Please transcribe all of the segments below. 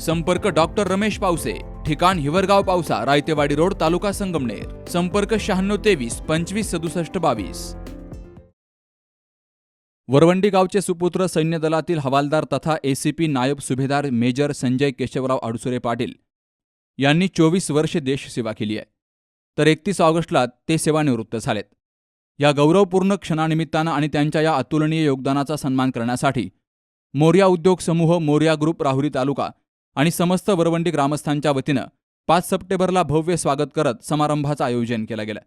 संपर्क डॉक्टर रमेश पावसे ठिकाण हिवरगाव पावसा रायतेवाडी रोड तालुका संगमनेर. संपर्क शहाण्णव तेवीस पंचवीस सदुसष्ट बावीस. वरवंडी गावचे सुपुत्र सैन्य दलातील हवालदार तथा एसीपी नायब सुभेदार मेजर संजय केशवराव अडसुरे पाटील यांनी चोवीस वर्षे देशसेवा केली आहे. तर एकतीस ऑगस्टला ते सेवानिवृत्त झालेत. या गौरवपूर्ण क्षणानिमित्तानं आणि त्यांच्या या अतुलनीय योगदानाचा सन्मान करण्यासाठी मोर्या उद्योग समूह मोर्या ग्रुप राहुरी तालुका आणि समस्त वरवंडी ग्रामस्थांच्या वतीनं पाच सप्टेंबरला भव्य स्वागत करत समारंभाचं आयोजन केलं गेलं.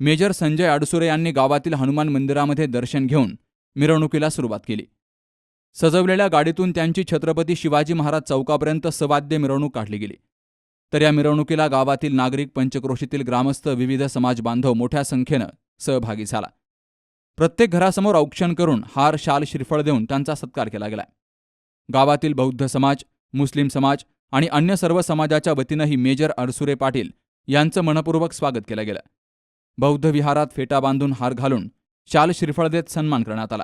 मेजर संजय अडसुरे यांनी गावातील हनुमान मंदिरामध्ये दर्शन घेऊन मिरवणुकीला सुरुवात केली. सजवलेल्या गाडीतून त्यांची छत्रपती शिवाजी महाराज चौकापर्यंत सवाद्य मिरवणूक काढली गेली. तर या मिरवणुकीला गावातील नागरिक पंचक्रोशीतील ग्रामस्थ विविध समाज बांधव मोठ्या संख्येनं सहभागी झाला. प्रत्येक घरासमोर औक्षण करून हार शाल श्रीफळ देऊन त्यांचा सत्कार केला गेला. गावातील बौद्ध समाज मुस्लिम समाज आणि अन्य सर्व समाजाच्या वतीनंही मेजर अडसुरे पाटील यांचं मनपूर्वक स्वागत केलं गेलं. बौद्ध विहारात फेटा बांधून हार घालून शाल श्रीफळ देत सन्मान करण्यात आला.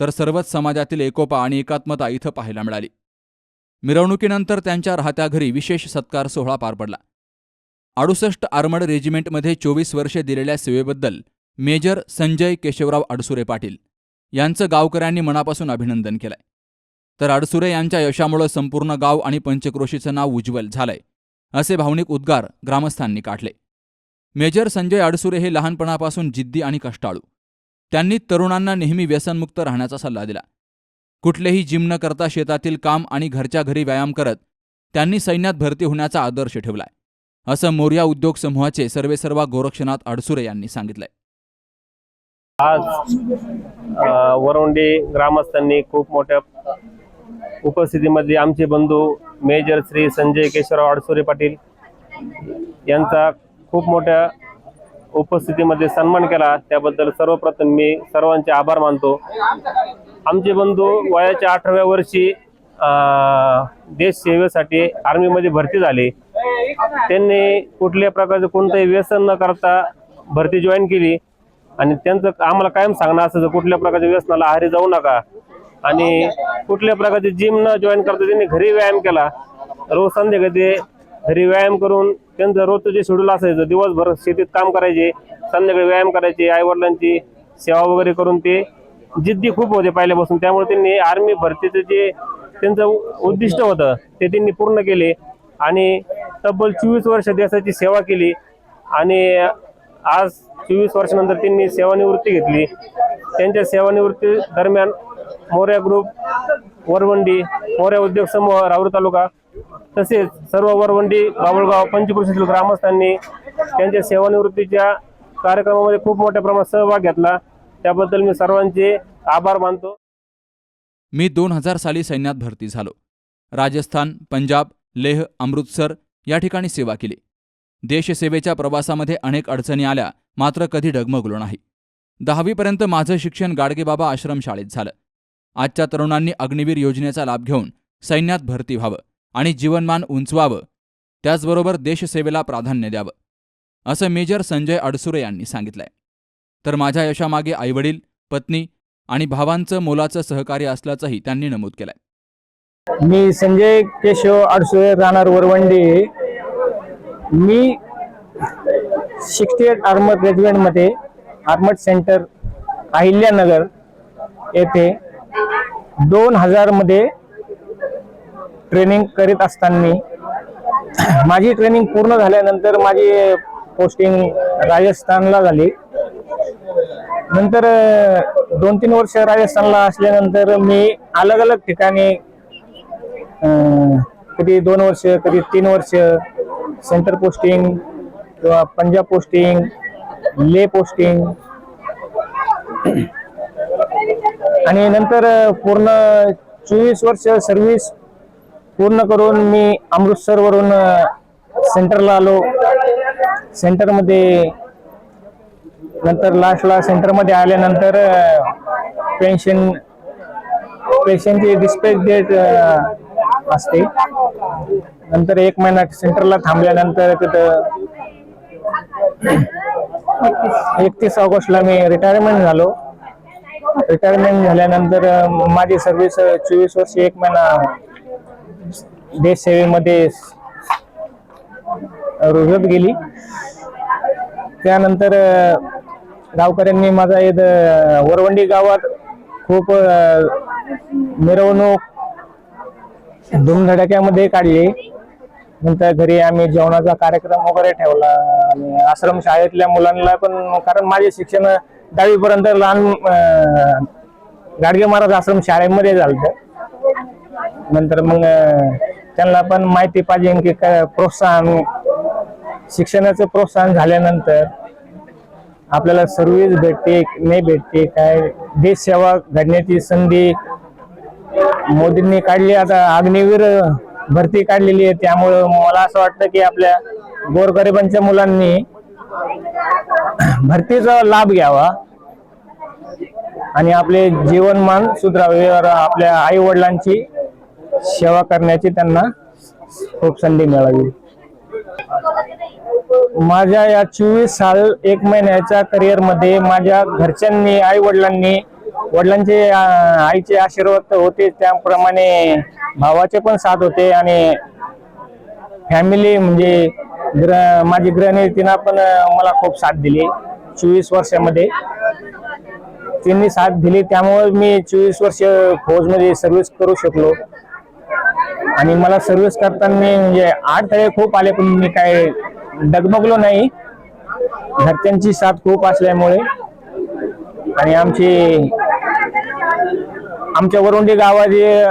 तर सर्वच समाजातील एकोपा आणि एकात्मता इथं पाहायला मिळाली. मिरवणुकीनंतर त्यांच्या राहत्या घरी विशेष सत्कार सोहळा पार पडला. अडुसष्ट आर्मड रेजिमेंटमध्ये चोवीस वर्षे दिलेल्या सेवेबद्दल मेजर संजय केशवराव अडसुरे पाटील यांचं गावकऱ्यांनी मनापासून अभिनंदन केलंय. तर अडसुरे यांच्या यशामुळं संपूर्ण गाव आणि पंचक्रोशीचं नाव उज्ज्वल झालंय असे भावनिक उद्गार ग्रामस्थांनी काढले. मेजर संजय अडसुरे हे लहानपणापासून जिद्दी आणि कष्टाळू. त्यांनी तरुणांना नेहमी व्यसनमुक्त राहण्याचा सल्ला दिला. कुठलेही जिम न करता शेतातील काम आणि घरच्या घरी व्यायाम करत त्यांनी सैन्यात भरती होण्याचा आदर्श ठेवलाय असं मोर्या उद्योग समूहाचे सर्वेसर्वा गोरक्षनाथ अडसुरे यांनी सांगितलंय. आज अ, वरवंडी ग्रामस्थांनी खूप मोठ्या उपस्थितीमध्ये आमचे बंधू मेजर श्री संजय केशवराव अडसुरे पाटील यांचा खूप मोठ्या उपस्थितीमध्ये सन्मान केला. त्याबद्दल सर्वप्रथम मी सर्वांचे आभार मानतो. आमचे बंधू वयाच्या अठराव्या वर्षी देश सेवेसाठी आर्मीमध्ये भरती झाली. त्यांनी कुठल्या प्रकारचं कोणतंही व्यसन न करता भरती जॉईन केली. आणि त्यांचं आम्हाला कायम सांगणं असायचं कुठल्या प्रकारच्या व्यसनाला आहारी जाऊ नका. आणि कुठल्या प्रकारचे जिम न जॉईन करता त्यांनी घरी व्यायाम केला. रोज संध्याकाळी ते घरी व्यायाम करून त्यांचं रोजचं जे शेड्यूल असायचं दिवसभर शेतीत काम करायचे संध्याकाळी व्यायाम करायचे आई वडिलांची सेवा वगैरे करून ते जिद्दी खूप होते पहिल्यापासून. त्यामुळे त्यांनी आर्मी भरतीचं जे त्यांचं उद्दिष्ट होतं ते त्यांनी पूर्ण केले. आणि तब्बल चोवीस वर्ष देशाची सेवा केली. आणि आज चोवीस वर्षानंतर त्यांनी सेवानिवृत्ती घेतली. त्यांच्या सेवानिवृत्ती दरम्यान मोर्या ग्रुप वरवंडी मोर्या उद्योग समूह राऊर तालुका तसेच सर्व वरवंडी बाबुळगाव पंचकृषीतील ग्रामस्थांनी त्यांच्या सेवानिवृत्तीच्या कार्यक्रमामध्ये खूप मोठ्या प्रमाणात सहभाग घेतला. त्याबद्दल मी सर्वांचे आभार मानतो. मी दोन हजार साली सैन्यात भरती झालो. राजस्थान पंजाब लेह अमृतसर या ठिकाणी सेवा केली. देशसेवेच्या प्रवासामध्ये अनेक अडचणी आल्या मात्र कधी डगमगलो नाही. दहावीपर्यंत माझं शिक्षण गाडगेबाबा आश्रमशाळेत झालं. आजच्या तरुणांनी अग्निवीर योजनेचा लाभ घेऊन सैन्यात भरती व्हावं आणि जीवनमान उंचवावं. त्याचबरोबर देशसेवेला प्राधान्य द्यावं. असं मेजर संजय अडसुरे यांनी सांगितलंय. तर माझ्या यशामागे आईवडील पत्नी आणि भावांचं मोलाचं सहकार्य असल्याचंही त्यांनी नमूद केलंय. मी संजय केशव अडसुळे राहणार वरवंडी. मी सिक्स्टी एट आर्मर रेजिमेंटमध्ये आर्मड सेंटर अहिल्यानगर येथे दोन हजारमध्ये ट्रेनिंग करीत असताना माझी ट्रेनिंग पूर्ण झाल्यानंतर माझी पोस्टिंग राजस्थानला झाली. नंतर दोन तीन वर्ष राजस्थानला असल्यानंतर मी अलग अलग ठिकाणी कधी दोन वर्ष कधी तीन वर्ष सेंटर पोस्टिंग किंवा पंजाब पोस्टिंग ले पोस्टिंग आणि नंतर पूर्ण चोवीस वर्ष सर्व्हिस पूर्ण करून मी अमृतसरवरून सेंटरला आलो. सेंटरमध्ये नंतर लास्टला सेंटरमध्ये आल्यानंतर पेन्शन पेन्शनची डिस्पॅच डेट असते. नंतर एक महिना सेंटरला थांबल्यानंतर तिथं एकतीस ऑगस्टला मी रिटायरमेंट झालो. रिटायरमेंट झाल्यानंतर माझी सर्व्हिस चोवीस वर्ष एक महिना देश सेवेमध्ये रुजत गेली. त्यानंतर गावकऱ्यांनी माझा इथं वरवंडी गावात खूप मिरवणूक धुमधडाक्यामध्ये काढली. नंतर घरी आम्ही जेवणाचा कार्यक्रम वगैरे ठेवला. आणि आश्रम शाळेतल्या मुलांना पण कारण माझे शिक्षण दहावीपर्यंत लहान गाडगे महाराज आश्रम शाळेमध्ये झालं नंतर मग त्यांना पण माहिती पाहिजे की प्रोत्साहन शिक्षणाचं प्रोत्साहन झाल्यानंतर आपल्याला सर्व्हिस भेटते नाही भेटते काय देश सेवा घडण्याची संधी मोदींनी काढली. आता अग्निवीर भरती काढलेली आहे त्यामुळं मला असं वाटतं की आपल्या गोरगरिबांच्या मुलांनी भरतीचा लाभ घ्यावा. आणि आपले जीवनमान सुधारावे वर आपल्या आई वडिलांची सेवा करण्याची त्यांना खूप संधी मिळावी. माझ्या या चोवीस साल एक महिन्याच्या करिअरमध्ये माझ्या घरच्यांनी आई वडिलांनी वडिलांचे आईचे आशीर्वाद होते त्याप्रमाणे भावाचे पण साथ होते आणि फॅमिली म्हणजे ग्र माझी गृहिणी तिनं पण मला खूप साथ दिली. चोवीस वर्षामध्ये. त्यांनी साथ दिली त्यामुळे मी चोवीस वर्ष फौजमध्ये सर्व्हिस करू शकलो. आणि मला सर्व्हिस करताना म्हणजे अडथळे खूप आले पण मी काय डगमगलो नाही. घरच्यांची साथ खूप असल्यामुळे. आणि आमची आमच्या वरुंडी गावाचे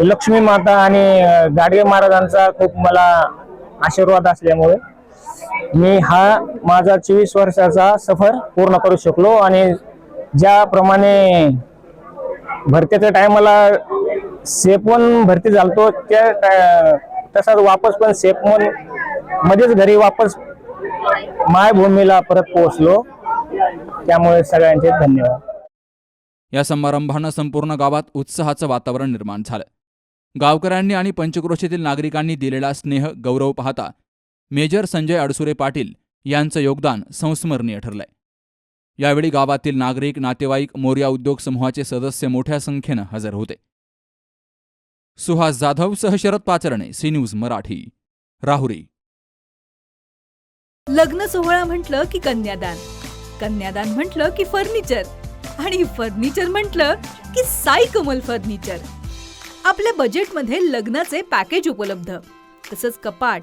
लक्ष्मी माता आणि गाडगे महाराजांचा खूप मला आशीर्वाद असल्यामुळे. मी हा माझा चोवीस वर्षाचा सफर पूर्ण करू शकलो आणि ज्याप्रमाणे भरतीच्या टायमाला सेफवन भरती झालतो त्या तसाच वापस पण सेफवन मध्येच घरी वापस मायभूमीला परत पोहोचलो. त्यामुळे सगळ्यांचे धन्यवाद. या समारंभानं संपूर्ण गावात उत्साहाचं वातावरण निर्माण झालं. गावकऱ्यांनी आणि पंचक्रोशीतील नागरिकांनी दिलेला स्नेह गौरव पाहता मेजर संजय अडसुरे पाटील यांचं योगदान संस्मरणीय ठरलंय. यावेळी गावातील नागरिक नातेवाईक मोर्या उद्योग समूहाचे सदस्य मोठ्या संख्येनं हजर होते. सुहास जाधव सह शरद पाचरणे सी न्यूज मराठी राहुरी. लग्न सोहळा म्हटलं की कन्यादान कन्यादान म्हटलं की फर्निचर आणि फर्निचर म्हटलं की साई कमल फर्निचर. आपल्या बजेटमध्ये लग्नाचे पॅकेज उपलब्ध तसंच कपाट